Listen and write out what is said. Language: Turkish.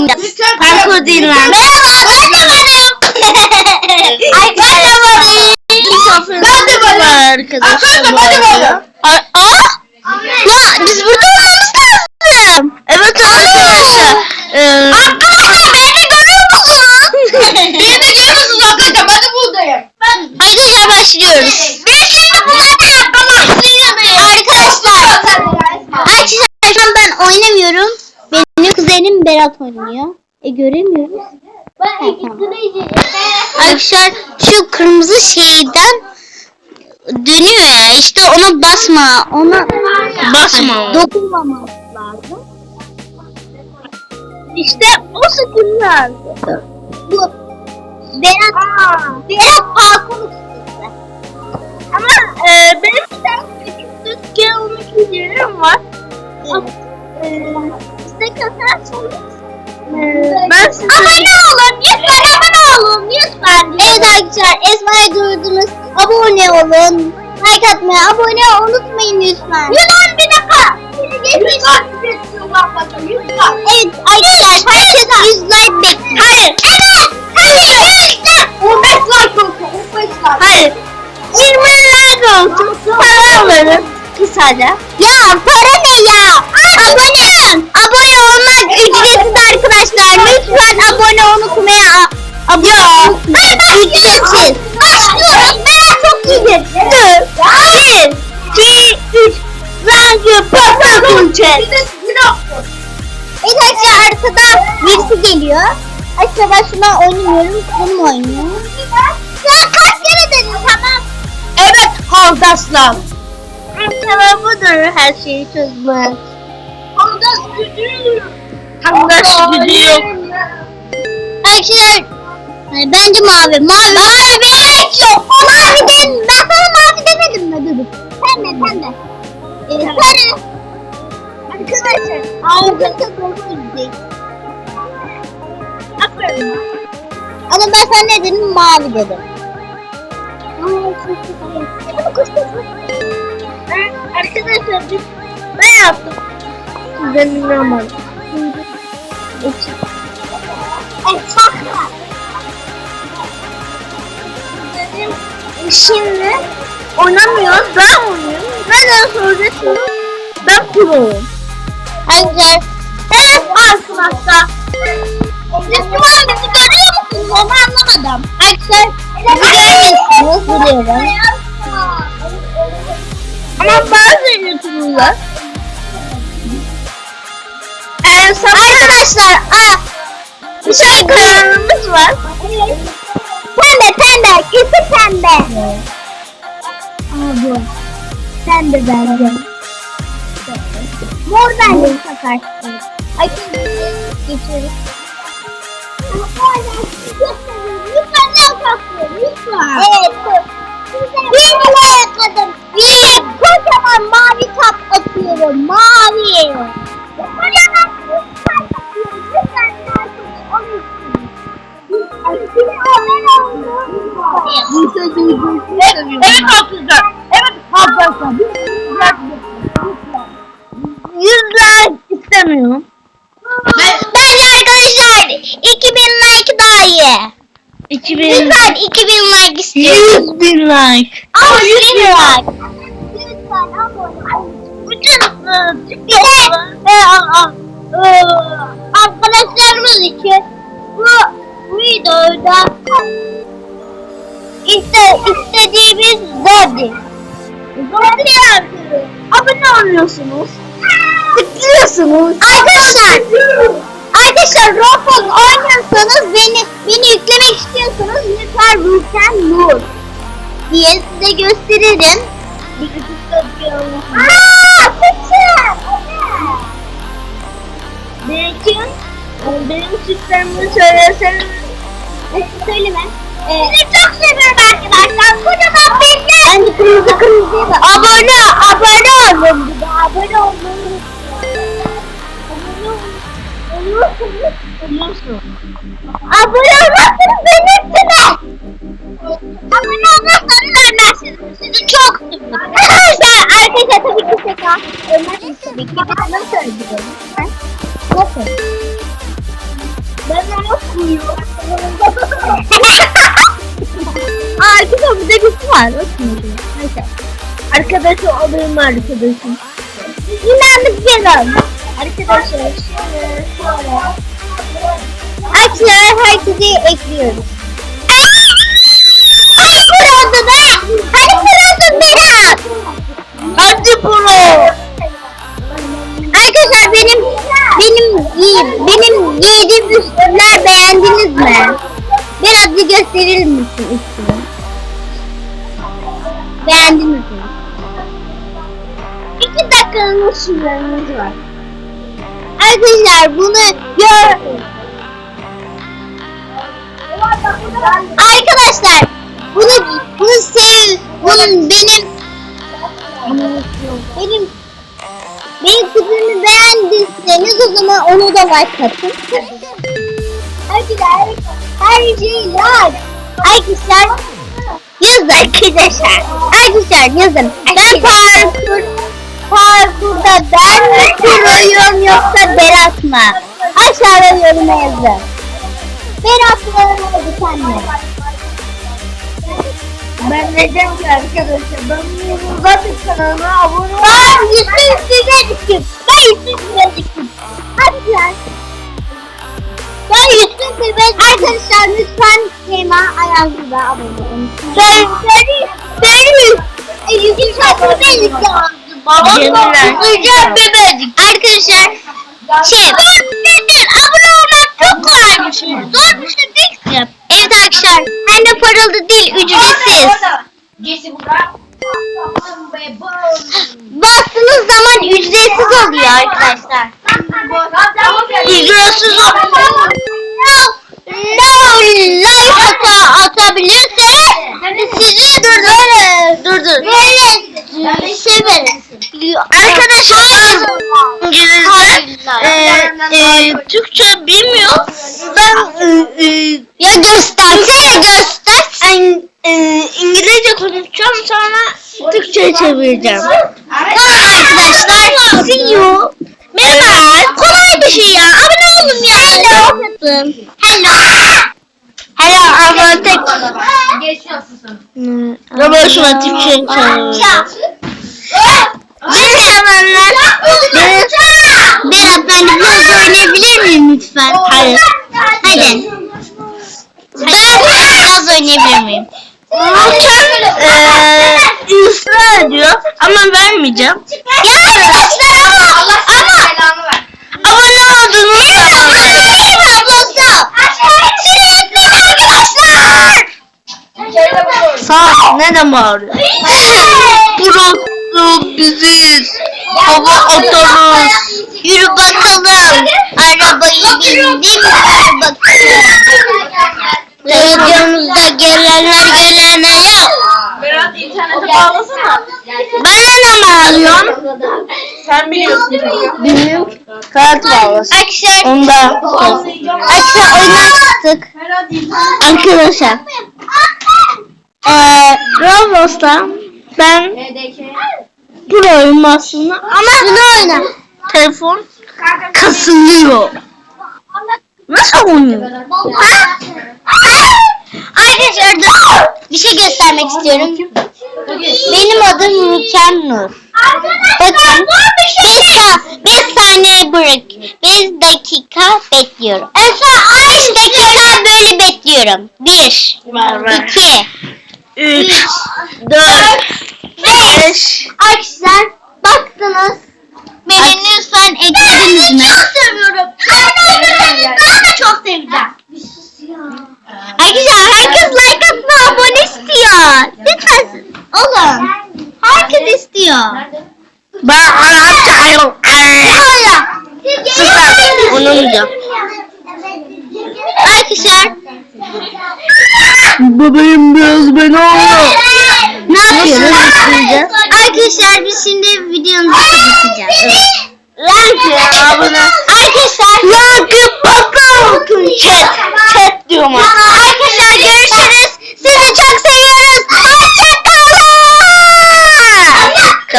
oynayacağız. Parkur değil lan. Merhaba ben de varım. Ay ben de varım. Ben de varım. Arkadaşlar ben de varım. Aa, aa? Ya biz burada olmamız lazım. Evet arkadaşlar. Ee, arkadaşlar beni görüyor musunuz? Beni de görüyorsunuz arkadaşlar ben de buradayım. Arkadaşlar başlıyoruz. Biz şimdi bunlardan atlamak Arkadaşlar. Arkadaşlar şu an ben oynamıyorum. Benim kuzenim Berat oynuyor. E göremiyoruz. Ben ikisini Arkadaşlar şu kırmızı şeyden dönüyor ya işte ona basma ona Basma. dokunmamak lazım. İşte o sıkıntı lazım. Bu Berat parkur ustası. Ama e, benim bir tane küçük kere olmak yerim var. Evet. E, size katarsanız ben size... Abone olun lütfen abone olun lütfen. Evet arkadaşlar Esma'ya durdunuz. Abone olun. Like atmayı abone unutmayın lütfen. Yunan bir dakika. Evet arkadaşlar herkes 100 like bekliyor. Hayır. Evet. Hayır. Lütfen. 15 like olsun 15 like. Hayır. 20 like olsun. Para alırım. Kısaca. Ya para ne ya? Abone. Abone olmak Unutmayın. Ücretsiz. Başlıyoruz. Ben çok iyidir. Dur. Bir, iki, üç. Bir de günah. Evet arkadaşlar arkada birisi geliyor. Ben şuna oynamıyorum. Bunu oynuyor. Ya kaç kere dedim tamam. Evet kardeşler. Tamam budur her şeyi çözmek. Kardeş gücü. Kardeş gücü yok. Arkadaşlar bence mavi. Mavi. Mavi yok. Mavi den ben sana mavi demedim mi? Dur. Pembe pembe. Evet sarı. Arkadaşlar. Ağzını kapatın değil. Aferin. Ama ben sana ne dedim? Mavi dedim. Arkadaşlar biz ben yaptım. Sizden inanmadım. Şimdi oynamıyoruz. Ben oynuyorum. Neden şimdi ben pro'yum. Arkadaşlar evet arkadaşlar. Müslüman bizi görüyor musunuz? Onu anlamadım. Arkadaşlar bizi görmüyorsunuz biliyorum. Ama bazı YouTuber'lar ee, Arkadaşlar aa, bir şey kanalımız var. Bence. Mor bence sefer. Ay geçiyoruz. Lütfen ne yaparsın? Lütfen. Evet. 2000 Lütfen 2000 like istiyorum. 100 bin like. Ama 100 bin like. Bütün bir de e, a- a- e, arkadaşlarımız için bu videoda iste, istediğimiz Zodi. Zodi yazıyor. Abone oluyorsunuz. Tıklıyorsunuz. Arkadaşlar Arkadaşlar Roblox oynuyorsanız beni beni yüklemek istiyorsanız lütfen Ruken Nur diye size gösteririm. Bir küçük bakıyorum. Aaa küçük. Belki benim sistemimi söyleseniz. Söyleme. Ee, Sizi çok seviyorum arkadaşlar. Kocaman bekle. Bence kırmızı kırmızıya bak. Abone, abone olun bir de. Abone olun. Abone olun. Oluyorsunuz. Biliyorsun. Abone olmazsanız arkadaşlar tabii ki şaka. Ölmezsiniz tabii ki. Ben. Nasıl? okumuyor. Arkada bir de birisi var. Okumuyor. Neyse. Arkadaşı mu arkadaşım? İnandık canım. Arkadaşlar şöyle şöyle. Arkadaşlar herkese ekliyoruz. Hadi kuruldu be! Pro! Arkadaşlar benim benim benim giydiğim üstler beğendiniz mi? Biraz bir gösterir misin üstünü? Beğendiniz mi? İki dakikanın süremiz var. Arkadaşlar bunu gör. Arkadaşlar bunu bunu like atın. Arkadaşlar her şey like. Arkadaşlar yazın arkadaşlar. Arkadaşlar yazın. Ben parkur parkurda ben mi kuruyorum yoksa Berat mı? Aşağıda yoruma yazın. Berat mı hadi sen mi? Ben neden ki arkadaşlar? Ben zaten kanalıma abone ol. Ben yüzde üstüne düştüm. Ben yüzde üstüne düştüm. Hadi. Ben yüzde üstüne Arkadaşlar lütfen Sema Ayazı'da abone olun. Ben seni seni yüzde bebecik lazım. Cemile. Sıcak bebecik. Arkadaşlar şey neden abone olmak çok kolay bir şey. Zor bir şey değil ki. Evet arkadaşlar hem de paralı değil ücretsiz. Bastığınız zaman ücretsiz oluyor arkadaşlar. Ücretsiz oluyor. No like ata atabilirseniz size dur dur dur dur. Böyle severiz. Arkadaşlar İngilizce e, Türkçe bilmiyor. Ben e, e, ya göstersene göster. e, İngilizce konuşacağım sonra Türkçe çevireceğim. Arkadaşlar see you. Merhaba. Kolay bir şey ya. Abone olun ya. Hello. Hello. Tek. Geçiyorsun. Ama şuna Türkçe çeviriyorum. Beni sevenler. Berat, Berat ben de biraz oynayabilir miyim lütfen? Hayır. Hadi. Ben biraz oynayabilir miyim? Lütfen eee ısrar ediyor ama vermeyeceğim. Ya arkadaşlar ama ama. Abone olduğunuz zaman. Benim ablası. Sürekli arkadaşlar. İçeride bu. Sağ neden bağırıyor? Burası biziz. Hava atarız. Yürü bakalım. Arabayı bindim yürü bakalım. Videomuzda gelenler gelenler yok. Berat internete bağlasana. Bana ne bağırıyorsun? Sen biliyorsun çünkü. Bilmiyorum. Kağıt bağlasın. Arkadaşlar, Onda. arkadaşlar oyuna çıktık. Berat internet. Arkadaşlar. Eee Roblox'ta ben BDK. proyum aslında ama Şunu oyna. telefon kasılıyor. Nasıl oynuyor? Ha? Arkadaşlar dur. Bir şey göstermek istiyorum. Benim adım Ruken Nur. Bakın 5 saniye bırak. 5 dakika bekliyorum. 5 dakika böyle bekliyorum. 1 Ver ver. 2 3 4 5 Arkadaşlar baktınız. Beni lütfen eklediniz mi? çok seviyorum. Ben de çok seveceğim. Arkadaşlar bebeğim biraz beni al. Ne yapıyoruz? Arkadaşlar biz şimdi videomuzu kapatacağız. Evet. Like abone. Arkadaşlar. Like bakın. Chat. Chat diyorum.